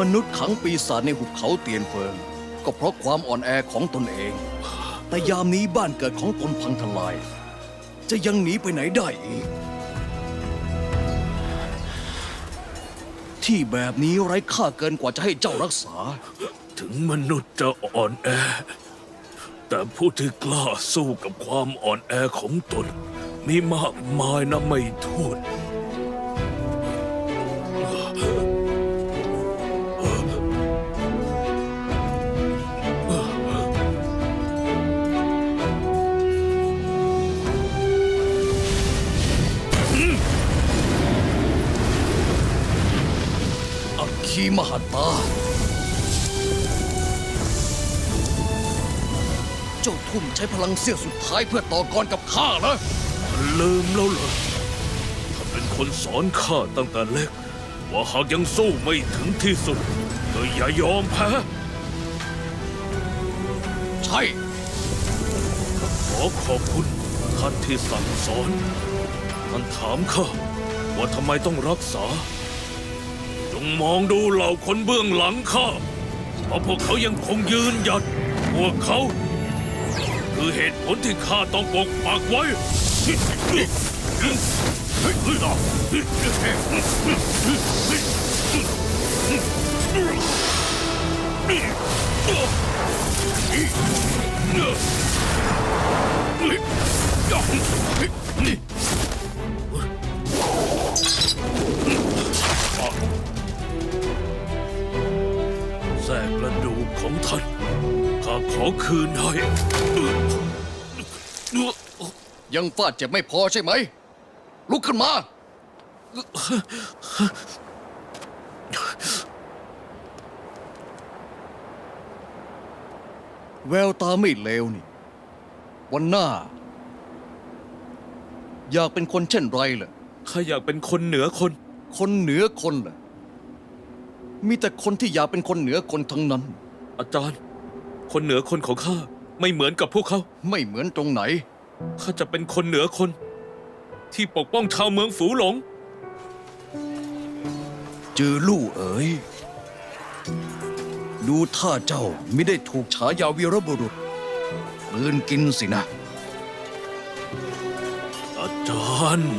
มนุษย์ขังปีศาจในหุบเขาเตียนเฟิง ก็เพราะความอ่อนแอของตนเอง แต่ยามนี้บ้านเกิดของตนพังทลาย จะยังหนีไปไหนได้อีก ที่แบบนี้ไร้ค่าเกินกว่าจะให้เจ้ารักษา ถึงมนุษย์จะอ่อนแอ แต่ผู้ที่กล้าสู้กับความอ่อนแอของตน มีมากมายนะไม่ถ้วน อัคคีมหาตา เจ้าทุ่มใช้พลังเสี้ยวสุดท้ายเพื่อต่อกรกับข้านะลืมแล้วเหรอท่านเป็นคนสอนข้าตั้งแต่เล็ก ว่าหากยังสู้ไม่ถึงที่สุดก็อย่ายอมแพ้ ใช่ ขอขอบคุณท่านที่สั่งสอน ท่านถามข้าว่าทำไมต้องรักษาจง มองดูเหล่าคนเบื้องหลังข้าเพราะพวกเขายังคงยืนหยัด พวกเขา คือเหตุผลที่ข้าต้องปกปักไว้ แทรกกระดูกของท่านข้าขอคืนให้ยังฟาดเจ็บไม่พอใช่ไหม ลุกขึ้นมา แววตาไม่เลวนี่ วันหน้า อยากเป็นคนเช่นไรล่ะข้าอยากเป็นคนเหนือคน คนเหนือคนล่ะ มีแต่คนที่อยากเป็นคนเหนือคนทั้งนั้น อาจารย์ คนเหนือคนของข้าไม่เหมือนกับพวกเขาไม่เหมือนตรงไหน ข้าจะเป็นคนเหนือคน ที่ปกป้องชาวเมืองฝูหลง จือลู่เอ๋ย ดูท่าเจ้าไม่ได้ถูกฉายาวีรบุรุษปืนกินสินะ อาจารย์